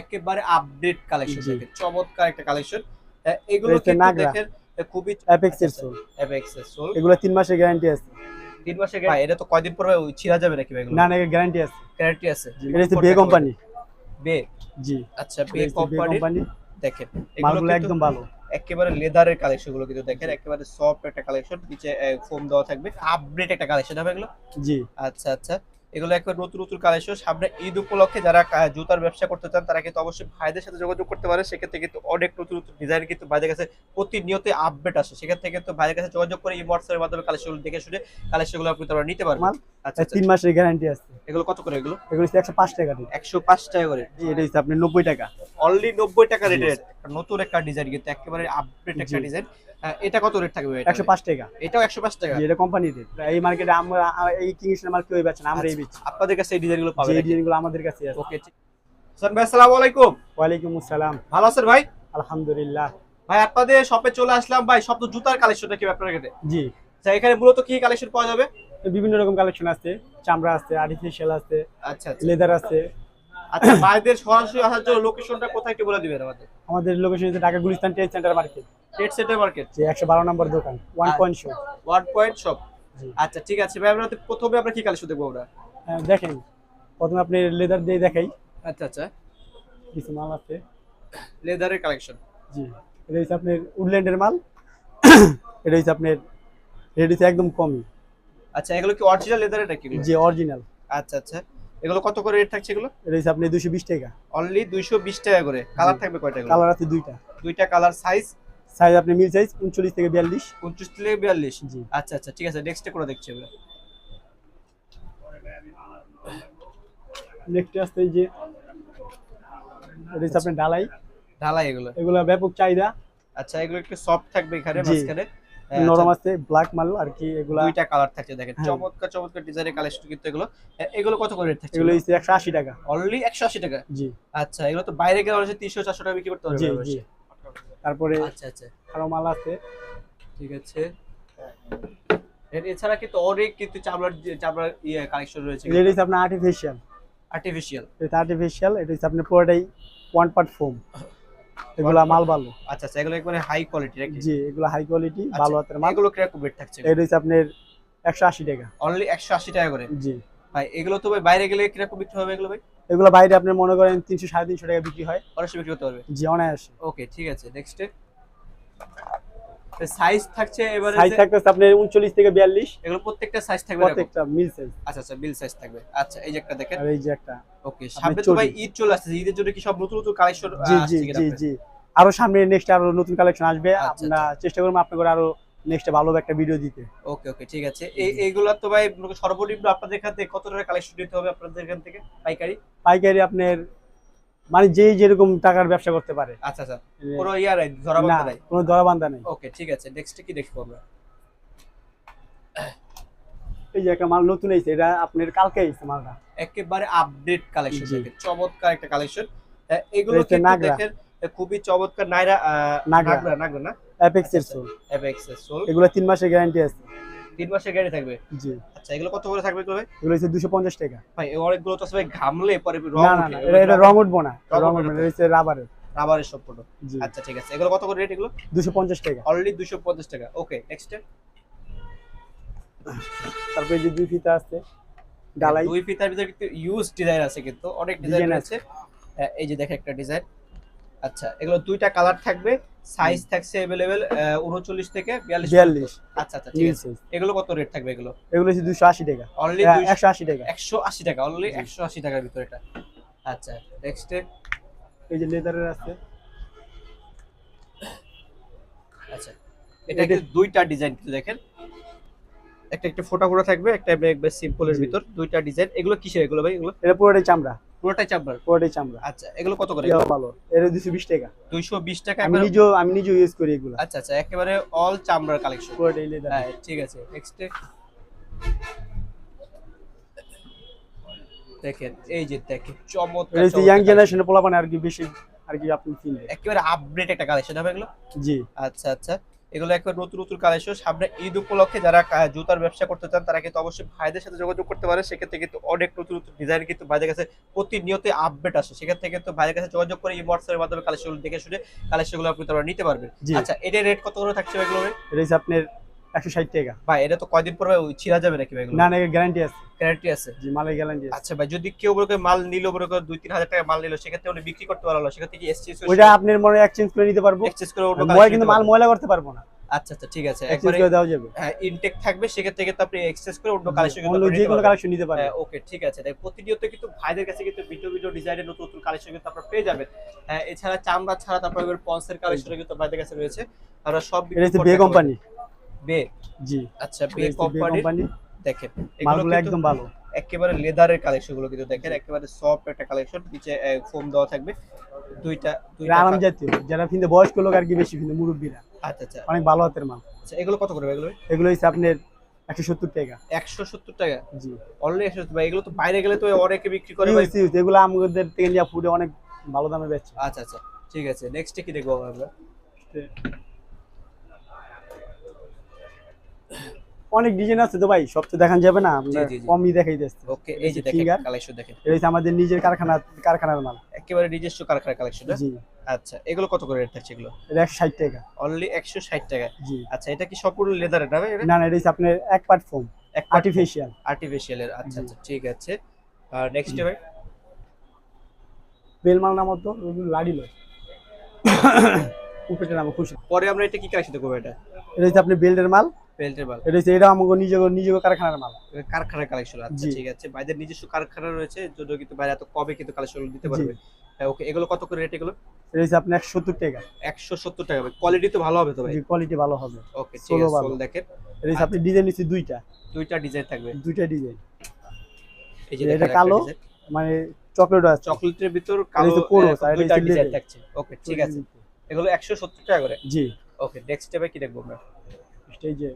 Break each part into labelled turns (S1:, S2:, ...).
S1: একেবারে update collection. দেখেন চমৎকার একটা কালেকশন এগুলো কিন্তু দেখেন খুবই
S2: অ্যাপেক্স এর সোল
S1: অ্যাপেক্স সোল
S2: এগুলো তিন মাসের গ্যারান্টি আছে।
S1: তিন মাসের ভাই এটা তো কয়দিন পরে ছিঁড়া যাবে নাকি ভাই এগুলো?
S2: না না গ্যারান্টি আছে।
S1: গ্যারান্টি আছে।
S2: এটা হচ্ছে বে কোম্পানি
S1: বে
S2: জি।
S1: আচ্ছা বে কোম্পানি দেখেন এগুলো
S2: একদম ভালো।
S1: একেবারে লেদারের কালেকশনগুলো কিন্তু দেখেন একেবারে সফট একটা কালেকশন নিচে ফোম দেওয়া থাকবে। আপডেট একটা কালেকশন হবে এগুলো?
S2: জি।
S1: আচ্ছা আচ্ছা। এগুলো একবার নতুন নতুন কালেকশন সামনে ঈদ উপলক্ষে যারা জুতার ব্যবসা করতে চান তারা কিন্তু অবশ্যই ভাইদের সাথে যোগাযোগ করতে পারে। সেক্ষেত্রে কিন্তু অনেক নতুন নতুন ডিজাইন কিন্তু ভাইদের কাছে প্রতিনিয়ত আপডেট আসে। সেক্ষেত্রে কিন্তু ভাইদের কাছে যোগাযোগ করে এই হোয়াটসঅ্যাপের মাধ্যমে কালেকশন দেখে শুনে কালেকশনগুলো আপনি তোমরা নিতে পারবেন? আচ্ছা আচ্ছা।
S2: তিন মাসের গ্যারান্টি আছে।
S1: এগুলো কত করে এগুলো?
S2: এগুলো হচ্ছে একশো পাঁচ টাকা রেট।
S1: একশো পাঁচ টাকা করে।
S2: এটা হচ্ছে আপনি নব্বই টাকা।
S1: অনলি নব্বই টাকা। রেটের। নতুন একটা ডিজাইন কিন্তু একেবারে আপডেট একটা ডিজাইন এটা কত রেট থাকবে?
S2: একশো পাঁচ টাকা।
S1: এটাও একশো পাঁচ টাকা?
S2: এটা কোম্পানি রেট এই মার্কেটে আমরা এই কিংসের মাল কেউ বেচে না আমরা এই বেচি।
S1: আপনাদের কাছে এই ডিজাইনগুলো পাবেন
S2: এই ডিজাইনগুলো আমাদের কাছে আছে।
S1: ওকে ভাই আসসালামু আলাইকুম।
S2: ওয়ালাইকুম আসসালাম।
S1: ভালো আছেন ভাই?
S2: আলহামদুলিল্লাহ।
S1: ভাই আপনাদের শপে চলে আসলাম। ভাই সব তো জুতার কালেকশন নাকি আপনার কাছে
S2: জি।
S1: আচ্ছা এখানে মূলত কি কালেকশন পাওয়া যাবে?
S2: বিভিন্ন রকম কালেকশন আছে। চামড়া আছে আর্টিফিশিয়াল আছে
S1: আচ্ছা আচ্ছা।
S2: লেদার আছে।
S1: আচ্ছা ভাইদের সরাসরি আসার জন্য লোকেশনটা কোথায় একটু বলে দিবেন আমাদের।
S2: আমাদের লোকেশন হচ্ছে Dhaka Gulistan trade centre market
S1: trade centre market
S2: যে একশো বারো নম্বর দোকান one point
S1: show one point
S2: shop
S1: আচ্ছা ঠিক আছে ভাই আমরা প্রথমে আমরা কি কালেকশন দেখব আমরা?
S2: হ্যাঁ, দেখেন প্রথমে আপনি লেদার দিয়ে দেখাই।
S1: আচ্ছা আচ্ছা।
S2: কিছু মাল আছে।
S1: লেদারের কালেকশন
S2: জি এটা হচ্ছে আপনার উডল্যান্ডের মাল। এটা হচ্ছে আপনার হচ্ছে একদম কমই।
S1: আচ্ছা এগুলো কি অরিজিনাল লেদারের নাকি? এগুলো?
S2: যে অরিজিনাল
S1: আচ্ছা আচ্ছা। এগুলো কত করে রেট থাকছে এগুলো?
S2: হচ্ছে আপনি দুশো বিশ টাকা।
S1: অনলি দুইশো বিশ টাকা করে। কালার থাকবে কয়টা
S2: কালার আছে দুইটা।
S1: দুইটা কালার সাইজ
S2: সাইজ আপনি মিল সাইজ উনচল্লিশ থেকে বিয়াল্লিশ।
S1: উনত্রিশ থেকে বিয়াল্লিশ?
S2: জি।
S1: আচ্ছা আচ্ছা ঠিক আছে নেক্সট করে দেখছি আমরা
S2: নেক্সট আসছে এই যে এটা হচ্ছে আপনার ডালাই
S1: ঢালাই এগুলো।
S2: এগুলো ব্যাপক চাহিদা।
S1: আচ্ছা এগুলো একটু সফট থাকবে এখানে মাঝখানে।
S2: নরম
S1: আচ্ছা,
S2: আছে ব্ল্যাক মাল আর কি এগুলা।
S1: দুইটা কালার থাকছে দেখেন।
S2: হ্যাঁ।
S1: চমৎকার চমৎকার ডিজাইনের কালেকশন কিন্তু এগুলো। এগুলো কত করে রেট থাকছে
S2: এগুলো হচ্ছে একশো আশি টাকা।
S1: অনলি একশো আশি টাকা?
S2: জি।
S1: আচ্ছা এগুলো তো বাইরে গেলে হচ্ছে তিনশো চারশো টাকা বিক্রি করতে
S2: জি জি। তারপরে
S1: আচ্ছা আচ্ছা।
S2: আরও মাল আছে।
S1: ঠিক আছে। এর এছাড়া কিন্তু অনেক কিন্তু চামড়ার চামড়ার ইয়ে কালেকশন রয়েছে
S2: এটা হচ্ছে আপনার আর্টিফিশিয়াল
S1: আর্টিফিশিয়াল
S2: এটা আর্টিফিশিয়াল এটা হচ্ছে আপনার পুরোটাই ওয়ান পার্ট ফোম এগুলা মাল ভালো।
S1: আচ্ছা আচ্ছা এগুলো একবারে হাই কোয়ালিটি নাকি?
S2: জি এগুলো হাই কোয়ালিটি
S1: আচ্ছা,
S2: ভালো হাতের মাল।
S1: এগুলো কীরকম রেট থাকছে
S2: এটা হচ্ছে আপনার একশো আশি টাকা।
S1: অনলি একশো আশি টাকা করে?
S2: জি।
S1: ভাই এগুলো তো ভাই বাইরে গেলে কীরকম বিক্রি হবে এগুলো ভাই?
S2: এগুলো বাইরে আপনি মনে করেন তিনশো সাড়ে তিনশো টাকা বিক্রি হয়।
S1: অবশ্যই বিক্রি করতে পারবে?
S2: জি অনায়াসে।
S1: ওকে ঠিক আছে নেক্সটে সাইজ থাকছে এবারে
S2: সাইজ
S1: যে-
S2: থাকতেছে আপনার উনচল্লিশ থেকে বিয়াল্লিশ।
S1: এগুলো প্রত্যেকটা সাইজ থাকবে
S2: প্রত্যেকটা মিল সাইজ
S1: আচ্ছা আচ্ছা বিল সাইজ থাকবে। আচ্ছা এই যে একটা দেখেন।
S2: আর এই যে একটা।
S1: ওকে সামনে তো ভাই ঈদ চলে আসছে ঈদের জন্য কি সব নতুন নতুন কালেকশন
S2: জি জি জি জি। আরও সামনে নেক্সট আরও নতুন কালেকশন আসবে।
S1: আচ্ছা,
S2: আমরা চেষ্টা করব আপনাকে আরও নেক্সট ভালো একটা ভিডিও দিতে।
S1: ওকে ওকে ঠিক আছে। এই এইগুলো তো ভাই সর্বনিম্ন আপনাদের এখান থেকে কত টাকা কালেকশন দিতে হবে আপনাদের এখান থেকে? পাইকারি?
S2: পাইকারি আপনার মানে যে যেরকম টাকার ব্যবসা করতে পারে।
S1: আচ্ছা আচ্ছা। কোনো ইয়ার ধরা
S2: না
S1: বান্ধা নাই?
S2: কোনো ধরা বান্ধা নেই।
S1: ওকে ঠিক আছে নেক্সট কি দেখব আমরা?
S2: এই যে একটা মাল নতুন এসেছে এটা আপনার কালকে এসেছে মালটা।
S1: একেবারে আপডেট কালেকশন চমৎকার একটা কালেকশন এগুলো কিন্তু দেখেন খুবই চমৎকার নাইরা
S2: নাগরা।
S1: নাগরা না?
S2: অ্যাপেক্স এর সোল।
S1: এফএক্স এর সোল।
S2: এগুলো তিন মাসের গ্যারান্টি আছে।
S1: তিন মাসের গাড়ি থাকবে।
S2: জি।
S1: আচ্ছা এগুলো কত করে থাকবে ভাই?
S2: এগুলো হচ্ছে দুশো পঞ্চাশ টাকা।
S1: ভাই অনেকগুলো তো সবাই ঘামলে পরে রং
S2: না এটা রং উঠবো না।
S1: রং উঠবে
S2: এটা হচ্ছে রাবারের।
S1: রাবারের সম্পূর্ণ
S2: জি।
S1: আচ্ছা ঠিক আছে। এগুলো কত করে রেট এগুলো?
S2: দুশো পঞ্চাশ টাকা।
S1: অলরেডি দুশো পঞ্চাশ টাকা। ওকে নেক্সট
S2: তারপরে যে দুই ফিতা আছে ডালাই।
S1: দুই ফিতার ভিতরে কিন্তু ইউজ ডিজাইন আছে কিন্তু। অনেক ডিজাইন আছে। আহ, এই যে দেখে একটা ডিজাইন আচ্ছা এগুলো দুইটা কালার থাকবে সাইজ থাকছে अवेलेबल উনচল্লিশ থেকে বিয়াল্লিশ
S2: বিয়াল্লিশ
S1: আচ্ছা আচ্ছা ঠিক
S2: মিল
S1: আছে
S2: সাইজ
S1: এগুলো কত রেট থাকবে এগুলো
S2: এগুলো হচ্ছে দুশো আশি টাকা
S1: অনলি
S2: একশো আশি টাকা
S1: একশো আশি টাকা অনলি
S2: জি।
S1: একশো আশি টাকার ভিতরে এটা আচ্ছা নেক্সট
S2: এই যে লেদারের আছে
S1: আচ্ছা এটা
S2: এটা-
S1: কিন্তু দুইটা ডিজাইন কিন্তু দেখেন একটা একটা ফোটা ফোটা থাকবে একটা এমনি একবার সিম্পলের
S2: জি।
S1: ভিতর দুইটা ডিজাইন এগুলো কিসের এগুলো ভাই এগুলো
S2: এটা পুরোটাই চামড়া
S1: পুরোটাই চামড়ার?
S2: পুরোটাই চামড়া।
S1: আচ্ছা এগুলো কত করে?
S2: ভালো। দুশো বিশ টাকা।
S1: দুইশো বিশ টাকা
S2: আমি নিজেও আমি নিজেও ইউজ করি এগুলো।
S1: আচ্ছা আচ্ছা একেবারে অল চামড়ার কালেকশন
S2: পুরোটাই লেদার
S1: হ্যাঁ ঠিক আছে নেক্সট দেখেন এই যে দেখেন চমৎকার
S2: হচ্ছে ইয়াং। জেনারেশনের পোলাপানে আর কি বেশি আর কি আপনি চিনবেন
S1: একেবারে আপডেট একটা কালেকশন হবে এগুলো?
S2: জি।
S1: আচ্ছা আচ্ছা। এগুলো একবার নতুন নতুন কালেকশন সামনে ঈদ উপলক্ষে যারা জুতার ব্যবসা করতে চান তারা কিন্তু অবশ্যই ভাইদের সাথে যোগাযোগ করতে পারে। সেক্ষেত্রে কিন্তু অনেক নতুন নতুন ডিজাইন কিন্তু ভাইদের কাছে প্রতিনিয়ত আপডেট আসে। সেক্ষেত্রে কিন্তু ভাইদের কাছে যোগাযোগ করে এই হোয়াটসঅ্যাপের মাধ্যমে কালেকশনগুলো দেখে শুনে কালেকশনগুলো আপনি তারা নিতে পারবেন। আচ্ছা এটা রেট কত করে থাকছে এগুলো ভাই?
S2: আপনার টাকা।
S1: ভাই এটা তো কয়দিন পর ভাই ছিঁড়া যাবে নাকি ভাই
S2: না না গ্যারান্টি আছে।
S1: গ্যারান্টি আছে?
S2: জি মালের গ্যারান্টি আছে।
S1: আচ্ছা ভাই যদি কেউ বলে মাল নিল বলে টাকা মাল নিল সেক্ষেত্রে উনি বিক্রি করতে পারল সেক্ষেত্রে কি এক্সচেঞ্জ
S2: ওইটা আপনার মনে এক্সচেঞ্জ করে নিতে পারব।
S1: এক্সচেঞ্জ করে
S2: কিন্তু মাল ময়লা করতে পারব না।
S1: আচ্ছা আচ্ছা ঠিক আছে। একবারে
S2: দেওয়া যাবে।
S1: ইনটেক থাকবে সেক্ষেত্রে কিন্তু আপনি এক্সচেঞ্জ করে অন্য কালেকশন
S2: অন্য যে কোনো কালেকশন নিতে
S1: ওকে ঠিক আছে। তাই প্রতিনিয়ত কিন্তু ভাইদের কাছে কিন্তু ভিডিও ভিডিও ডিজাইনের নতুন নতুন কালেকশন কিন্তু আপনারা পেয়ে যাবেন। হ্যাঁ, এছাড়া চামড়া ছাড়া তারপর এবার পন্সের কালেকশন কিন্তু ভাইদের কাছে রয়েছে। আমরা সব
S2: এটা হচ্ছে কোম্পানি
S1: বে
S2: জি
S1: আচ্ছা বে কোম্পানি দেখেন
S2: মালগুলো একদম ভালো।
S1: একেবারে লেদারের কালেকশনগুলো কিন্তু দেখেন একেবারে সফট একটা কালেকশন নিচে ফোম দেওয়া থাকবে। দুইটা দুইটা
S2: আরাম জাতীয়। যারা বয়স্ক লোক আর কি বেশি ফিনতে মুরব্বীরা।
S1: আচ্ছা আচ্ছা।
S2: অনেক ভালো হাতের মাল।
S1: আচ্ছা এগুলো কত করে এগুলো?
S2: এগুলো হচ্ছে আপনার একশো সত্তর টাকা।
S1: একশো সত্তর টাকা?
S2: জি।
S1: অলরেডি একশো সত্তর এগুলো তো বাইরে গেলে তো অনেকে বিক্রি করে ভাই।
S2: এগুলো আমাদের থেকে ফুডে অনেক ভালো দামে বেচছে
S1: আচ্ছা আচ্ছা ঠিক আছে নেক্সটে কি দেখব আমরা?
S2: অনেক ডিজাইন আছে তো ভাই সব তো দেখান যাবে না। কমই দেখাই দিচ্ছি
S1: ওকে এই যে দেখেন কালেকশন দেখেন।
S2: এটা হচ্ছে আমাদের নিজের কারখানা কারখানার মাল।
S1: একেবারে নিজস্ব কারখানা কালেকশন
S2: জি।
S1: আচ্ছা এগুলো কত করে রেট থাকছে এগুলো?
S2: এটা একশো ষাট টাকা।
S1: অনলি একশো ষাট টাকা।
S2: জি।
S1: আচ্ছা এটা কি সম্পূর্ণ লেদারের না
S2: না না এটা হচ্ছে আপনার এক পার্ট ফোম আর্টিফিশিয়াল
S1: আর্টিফিশিয়ালের আচ্ছা আচ্ছা ঠিক আছে। আর নেক্সট ভাই?
S2: বেল মাল নাম তো লাড়ি লয়। উপরেটা নাম খুশি।
S1: পরে আমরা এটা কি কালেকশন দেখব এটা?
S2: এটা হচ্ছে আপনি বেল্টের মাল।
S1: বেল্টের মাল
S2: এটা এটা আমাকে নিজের নিজের কারখানার মাল।
S1: কারখানার কালেকশন আচ্ছা ঠিক আছে। ভাইদের নিজস্ব কারখানা রয়েছে জন্য কিন্তু বাইরে এত কবে কিন্তু কালেকশন দিতে পারবে। ওকে এগুলো কত করে রেট এগুলো?
S2: আপনার একশো টাকা।
S1: একশো সত্তর টাকা কোয়ালিটি তো ভালো হবে তো ভাই?
S2: জি কোয়ালিটি ভালো হবে।
S1: ওকে ঠিক আছে সোল দেখেন।
S2: এটা আপনি ডিজাইন নিচ্ছে দুইটা।
S1: দুইটা ডিজাইন থাকবে।
S2: দুইটা ডিজাইন
S1: এই যে
S2: এটা কালো। মানে চকলেট আছে।
S1: চকলেটের ভিতর কালো দুইটা ডিজাইন থাকছে। ওকে ঠিক আছে। এগুলো একশো সত্তর টাকা করে?
S2: জি।
S1: ওকে নেক্সট স্টেপে কি দেখব আমরা?
S2: এই যে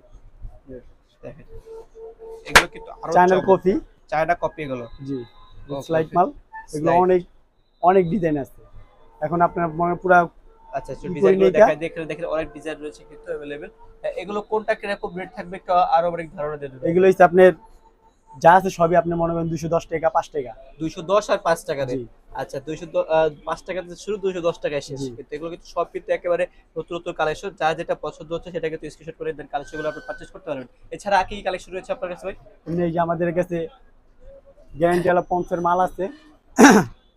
S1: দেখেন এগুলো কিন্তু আরো
S2: চায়নার কফি
S1: চায়না কপি এগুলো
S2: জি
S1: Okay,
S2: স্লাইড
S1: okay.
S2: মাল এগুলো
S1: Slide।
S2: অনেক অনেক ডিজাইন আছে এখন আপনার মনে পুরা
S1: আচ্ছা আচ্ছা
S2: কি
S1: ডিজাইন
S2: করি না এটা?
S1: দেখাই দেখেন দেখেন অনেক ডিজাইন রয়েছে কিন্তু अवेलेबल এগুলো কোনটা কিরকম রেট থাকবে একটু আরো অনেক ধারণা দিয়ে দেবেন
S2: এগুলো হচ্ছে আপনার যা আছে সবই আপনি মনে করেন দুইশো দশ টাকা পাঁচ টাকা।
S1: 210 আর পাঁচ টাকা দিয়ে আচ্ছা 200 5 টাকা শুরু 210 টাকায় শেষ।
S2: জি।
S1: কিন্তু এগুলো কিন্তু সব কিন্তু একেবারে নতুন নতুন কালেকশন যা যেটা পছন্দ হচ্ছে সেটা কিন্তু স্ক্রিনশট করে দেন কালেকশনগুলো আপনি পারচেজ করতে পারবেন। এছাড়া আর কি কালেকশন রয়েছে আপনার কাছে ভাই?
S2: এই যে আমাদের কাছে গ্যারান্টি ওয়ালা পঞ্চের মাল আছে।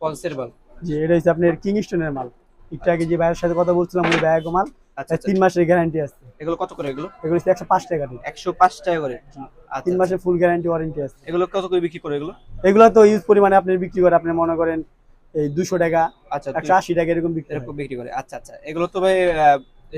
S1: কনসেরভাল
S2: যে এটা হচ্ছে আপনার কিংস্টনের মাল। একটু আগে যে ভাইয়ের সাথে কথা বলছিলাম ওই ব্যাগ মাল।
S1: আচ্ছা আচ্ছা।
S2: তিন মাসের গ্যারান্টি আছে।
S1: এগুলো কত করে এগুলো?
S2: এগুলো একশো পাঁচ টাকা দিয়ে
S1: 105 টাকা করে।
S2: তিন
S1: আচ্ছা।
S2: মাসের ফুল গ্যারান্টি ওয়ারেন্টি আছে।
S1: এগুলো কত করে বিক্রি করে এগুলো?
S2: এগুলো তো ইউজ পরিমাণে আপনি বিক্রি করে আপনি মনে করেন এই দুশো টাকা
S1: আচ্ছা
S2: একশো আশি টাকা এরকম বিক্রি
S1: এরকম বিক্রি করে। আচ্ছা আচ্ছা। এগুলো তো ভাই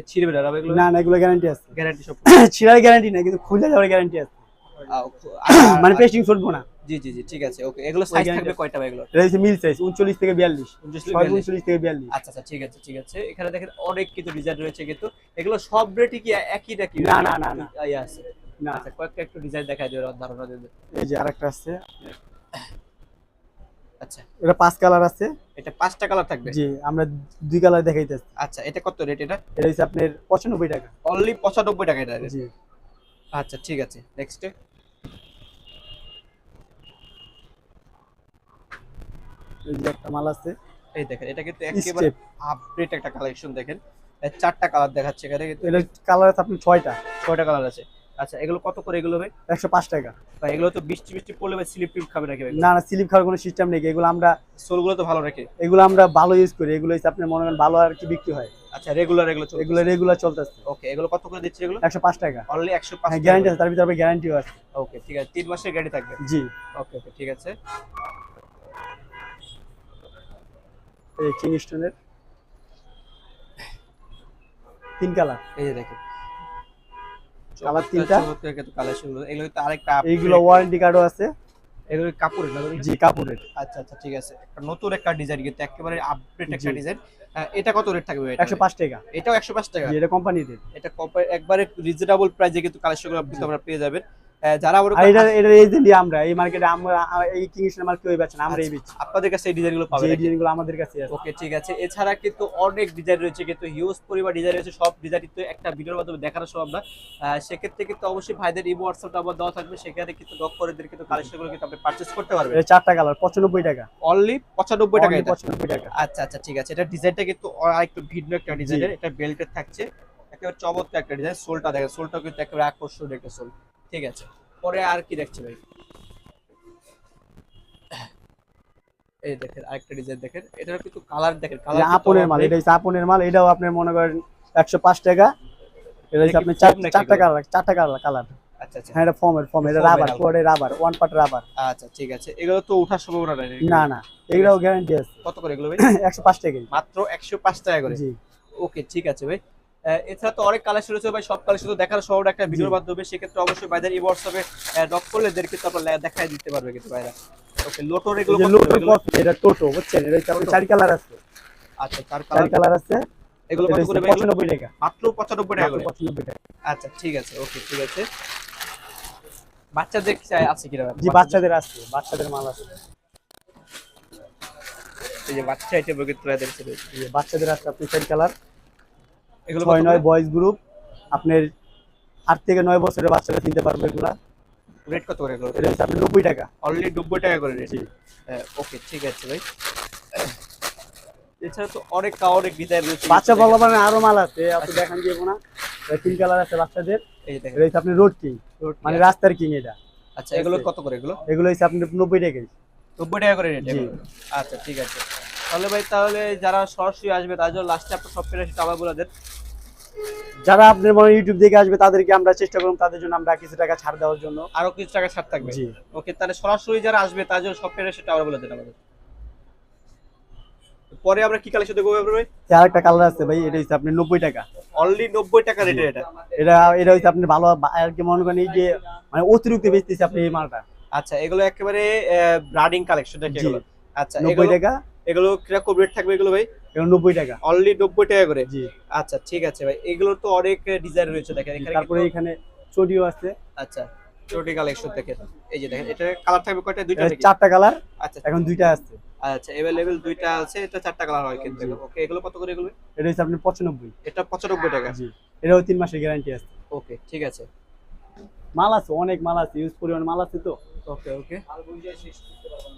S1: ছিঁড়বে না এগুলো?
S2: না না এগুলো গ্যারান্টি আছে।
S1: গ্যারান্টি সব
S2: ছিঁড়ার গ্যারান্টি না কিন্তু খুলে যাওয়ার গ্যারান্টি আছে। মানে পেস্টিং ছুটবো না।
S1: জি জি জি ঠিক আছে ওকে। এগুলো সাইজ থাকবে কয়টা ভাই এগুলো
S2: এটা হচ্ছে মিল সাইজ উনচল্লিশ থেকে বিয়াল্লিশ।
S1: উনচল্লিশ
S2: ছয়
S1: বিয়াল্লিশ।
S2: উনচল্লিশ থেকে বিয়াল্লিশ।
S1: আচ্ছা আচ্ছা ঠিক আছে ঠিক আছে। এখানে দেখেন অনেক কিন্তু ডিজাইন রয়েছে কিন্তু। এগুলো সব রেটই কি একই নাকি?
S2: না, না, না, না।
S1: ইয়ে আছে।
S2: না
S1: আচ্ছা কয়েকটা একটু ডিজাইন দেখাই দিও ধারণা দিও।
S2: এই যে আরেকটা আছে।
S1: আচ্ছা।
S2: এটা পাঁচ কালার আছে।
S1: এটা পাঁচটা কালার থাকবে?
S2: জি আমরা দুই কালার দেখাইতেছি।
S1: আচ্ছা এটা কত রেট এটা?
S2: এটা হচ্ছে আপনার পঁচানব্বই টাকা।
S1: অনলি পঁচানব্বই টাকা এটা
S2: জি।
S1: আচ্ছা ঠিক আছে নেক্সট
S2: এই যে একটা মাল আছে।
S1: এই দেখেন এটা কিন্তু একেবারে আপডেট একটা কালেকশন দেখেন। চারটা কালার দেখাচ্ছে এখানে কিন্তু।
S2: এটা কালার আছে আপনার ছয়টা।
S1: ছয়টা কালার আছে। আচ্ছা এগুলো কত করে এগুলো
S2: একশো পাঁচ টাকা।
S1: ভাই এগুলো তো বৃষ্টি বৃষ্টি পড়লে ভাই স্লিপ টিপ খাবে নাকি ভাই?
S2: না না স্লিপ খাওয়ার কোনো সিস্টেম নেই এগুলো আমরা
S1: সোলগুলো তো ভালো রাখে
S2: এগুলো আমরা ভালো ইউজ করি এগুলো হচ্ছে আপনার মনে করেন ভালো আর কি বিক্রি হয়।
S1: আচ্ছা রেগুলার এগুলো
S2: রেগুলার চলতেছে।
S1: ওকে এগুলো কত করে দিচ্ছে এগুলো?
S2: একশো পাঁচ টাকা।
S1: অনলি
S2: গ্যারান্টি আছে তার ভিতরে গ্যারান্টিও আছে।
S1: ওকে ঠিক আছে তিন মাসের গাড়ি থাকবে।
S2: জি।
S1: ওকে ওকে ঠিক আছে।
S2: এই কিংস্টনের তিন কালার
S1: এই যে দেখেন।
S2: কালার তিনটা?
S1: চমৎকার কিন্তু কালেকশন এগুলো তো আরেকটা
S2: এইগুলো ওয়ারেন্টি কার্ডও আছে।
S1: এগুলো কাপড়ের না
S2: জি কাপড়ের।
S1: আচ্ছা আচ্ছা ঠিক আছে। একটা নতুন একটা ডিজাইন কিন্তু একেবারে আপডেট একটা ডিজাইন এটা কত রেট থাকবে এটা?
S2: একশো পাঁচ টাকা।
S1: এটাও একশো পাঁচ টাকা?
S2: জি এটা কোম্পানিদের
S1: এটা কম্পা- একবারে রিজনেবল প্রাইসে কিন্তু কালেকশনগুলো। আমরা পেয়ে যাবেন। যারা
S2: এটা এটা এজেন্টই আমরা এই মার্কেটে আমরা এই কিংসের মাল কেউই পাচ্ছে না আমরাই
S1: আচ্ছা,
S2: বেচি।
S1: আপনাদের কাছে এই ডিজাইনগুলো পাবেন?
S2: ডিজাইনগুলো আমাদের কাছে আছে।
S1: ওকে ঠিক আছে। এছাড়া কিন্তু অনেক ডিজাইন রয়েছে কিন্তু হিউজ পরিমাণ ডিজাইন রয়েছে। সব ডিজাইন কিন্তু একটা ভিডিওর মাধ্যমে দেখানো সম্ভব না। সেক্ষেত্রে কিন্তু অবশ্যই ভাইদের ইমো হোয়াটসঅ্যাপ নাম্বার দেওয়া থাকবে। সেখানে কিন্তু নক করে দিয়ে কিন্তু কালেকশনগুলো কিন্তু আপনি পারচেজ করতে পারবেন।
S2: এটা চারটা কালার পঁচানব্বই টাকা।
S1: অনলি পঁচানব্বই টাকা
S2: Only
S1: এটা।
S2: পঁচানব্বই টাকা।
S1: আচ্ছা আচ্ছা ঠিক আছে। এটা ডিজাইনটা কিন্তু আরেকটু ভিন্ন একটা ডিজাইনের এটা বেল্টের থাকছে। একেবারে চমৎকার একটা ডিজাইন সোলটা দেখেন সোলটা কিন্তু একেবারে আকর্ষণীয় একটা সোল ঠিক আছে। পরে আর কি দেখছে ভাই? এই দেখেন আরেকটা ডিজাইন দেখেন। এটার কিন্তু কালার দেখেন কালার
S2: আপনের মাল এটা আপনের মাল এটাও আপনি মনে করেন একশো পাঁচ টাকা। এটা হচ্ছে আপনি চারটা কালার চারটা কালার কালার
S1: আচ্ছা আচ্ছা।
S2: হ্যাঁ এটা ফর্মের ফর্ম এটা রাবার। পুরো রাবার ওয়ান পার্ট রাবার
S1: আচ্ছা ঠিক আছে। এগুলো তো ওঠার সম্ভাবনা নাই
S2: না না এগুলোও গ্যারান্টি আছে।
S1: কত করে এগুলো ভাই?
S2: একশো পাঁচ টাকাই।
S1: মাত্র একশো পাঁচ টাকা করে?
S2: জি।
S1: ওকে ঠিক আছে ভাই। এছাড়া তো অনেক কালেকশন রয়েছে ভাই সব কালেকশন তো দেখার সম্ভব একটা ভিডিওর মাধ্যমে সেক্ষেত্রে অবশ্যই ভাইদের এই হোয়াটসঅ্যাপে নক করলে এদের কিন্তু আপনার দেখাই দিতে পারবে কিন্তু ভাইরা। ওকে লোটোর এগুলো
S2: এটা টোটো বুঝছেন? এটা চার কালার আছে।
S1: আচ্ছা চার
S2: চার
S1: কালার
S2: কালার আছে।
S1: এগুলো কত করে ভাই? এগুলো?
S2: পঁচানব্বই টাকা।
S1: মাত্র পঁচানব্বই টাকা করে?
S2: মাত্র পঁচানব্বই টাকা।
S1: আচ্ছা ঠিক আছে ওকে ঠিক আছে। বাচ্চাদের চাই- আছে কিনা?
S2: জি বাচ্চাদের আছে বাচ্চাদের মাল আছে।
S1: এই যে বাচ্চা আইটেম এদের ছিল
S2: এই বাচ্চাদের আছে আপনি চার কালার ছয় নয়? Boys group. আপনার আট থেকে নয় বছরের বাচ্চারা কিনতে পারবে এগুলা।
S1: রেট কত করে এগুলো?
S2: হচ্ছে আপনার নব্বই টাকা।
S1: অলরেডি নব্বই টাকা করে রেট ওকে ঠিক আছে ভাই। এছাড়া তো অনেক অনেক ডিজাইন রয়েছে।
S2: বাচ্চা বলা মানে আরও মাল আছে আপনি দেখান দিয়ে না তিন কালার আছে বাচ্চাদের।
S1: এই দেখেন।
S2: এটা আপনি রোড কিং মানে রাস্তার কিং এটা।
S1: আচ্ছা এগুলো কত করে এগুলো?
S2: এগুলো হচ্ছে আপনি নব্বই টাকাই
S1: নব্বই টাকা করে রেট। আচ্ছা ঠিক আছে। তাহলে ভাই তাহলে যারা সরাসরি আসবে তার জন্য লাস্টে আপনার সব ফেরাসি আবার বলে দেন
S2: যারা আপনার মনে ইউটিউব দেখে আসবে তাদেরকে আমরা চেষ্টা করব তাদের জন্য আমরা কিছু টাকা ছাড় দেওয়ার জন্য।
S1: আরও কিছু টাকা ছাড় থাকবে?
S2: জি।
S1: ওকে তাহলে সরাসরি যারা আসবে তার জন্য সব সেটা আবার বলে দেন আমাদের। পরে আমরা কি কালেকশন দেখব ভাই
S2: আর একটা কালার আছে ভাই এটা হচ্ছে আপনি নব্বই টাকা।
S1: অনলি নব্বই টাকা রেটে এটা?
S2: এটা এটা হচ্ছে আপনি ভালো আর কি মনে করেন এই যে মানে অতিরিক্ত বেচতেছে আপনি এই মালটা।
S1: আচ্ছা এগুলো একেবারে ব্রাডিং কালেকশন নাকি। এগুলো? আচ্ছা
S2: নব্বই
S1: এগুলো
S2: টাকা।
S1: এগুলো কীরকম রেট থাকবে এগুলো ভাই?
S2: এবং নব্বই টাকা
S1: অনলি নব্বই টাকা করে
S2: জি
S1: আচ্ছা ঠিক আছে ভাই এগুলোর তো অনেক ডিজাইন রয়েছে দেখেন এখানে
S2: তারপরে
S1: কিন্তু-
S2: এখানে চটিও আছে
S1: আচ্ছা চটি কালেকশন দেখেন এই যে দেখেন এটা কালার থাকবে কয়টা দুইটা
S2: এটা
S1: নাকি
S2: চারটা কালার
S1: আচ্ছা
S2: এখন দুইটা আছে
S1: আচ্ছা अवेलेबल দুইটা আছে এটা চারটা কালার হয় কিন্তু ওকে এগুলো কত করে এগুলো
S2: এটা হচ্ছে আপনি পঁচানব্বই
S1: এটা 95 টাকা
S2: জি এটাও তিন মাসের গ্যারান্টি আছে
S1: ওকে ঠিক আছে
S2: মাল আছে অনেক মাল আছে ইউজ পরিমাণ মাল আছে তো।
S1: ওকে ওকে।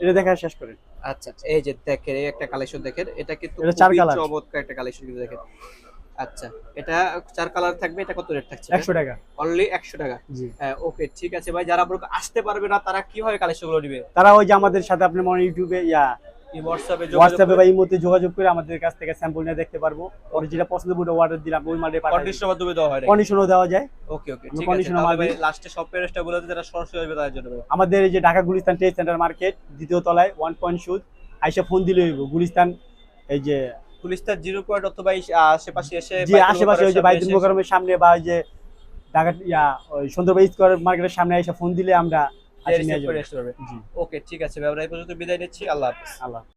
S2: এটা দেখা শেষ করেন।
S1: আচ্ছা এই যে দেখেন এই একটা কালেকশন দেখেন। এটা কিন্তু
S2: এটা চার
S1: খুবই চমৎকার একটা কালেকশন কিন্তু দেখেন। আচ্ছা এটা চার কালার থাকবে এটা কত রেট থাকছে?
S2: একশো টাকা।
S1: অনলি 100 টাকা?
S2: জি।
S1: ওকে ঠিক আছে ভাই। যারা আসতে পারবে না তারা কীভাবে কালেকশনগুলো নিবে?
S2: তারা ওই যে আমাদের সাথে আপনি মনে হয় ইউটিউবে ইয়া
S1: হোয়াটসঅ্যাপে
S2: হোয়াটসঅ্যাপে বা ইমোতে যোগাযোগ করে আমাদের কাছ থেকে স্যাম্পল নিয়ে দেখতে পারব। ওর যেটা পছন্দ করে অর্ডার দিলাম ওই মালে
S1: কন্ডিশনের মাধ্যমে দেওয়া হয়
S2: কন্ডিশনও দেওয়া যায়।
S1: ওকে ওকে ঠিক আছে।
S2: conditioner
S1: তাহলে
S2: মাল
S1: ভাই
S2: দিই।
S1: লাস্টে সব প্যারেসটা বলে দিন যারা সরাসরি আসবে তাদের জন্য
S2: আমাদের এই যে Dhaka Gulistan trade centre market দ্বিতীয় তলায় ওয়ান পয়েন্ট শুট আইসা ফোন দিলে হইব। গুলিস্তান এই যে
S1: পুলিশটা জিরো পয়েন্ট অথবা আশেপাশে এসে
S2: আশেপাশে ওই যে বাইতুল
S1: সামনে
S2: সামনে বা ওই যে ঢাকা ইয়া সুন্দরবাই স্কোয়ার মার্কেটের সামনে এসে ফোন দিলে আমরা
S1: ওকে ঠিক আছে ভাই আমরা এই পর্যন্ত বিদায় নিচ্ছি। আল্লাহ হাফেজ।
S2: আল্লাহ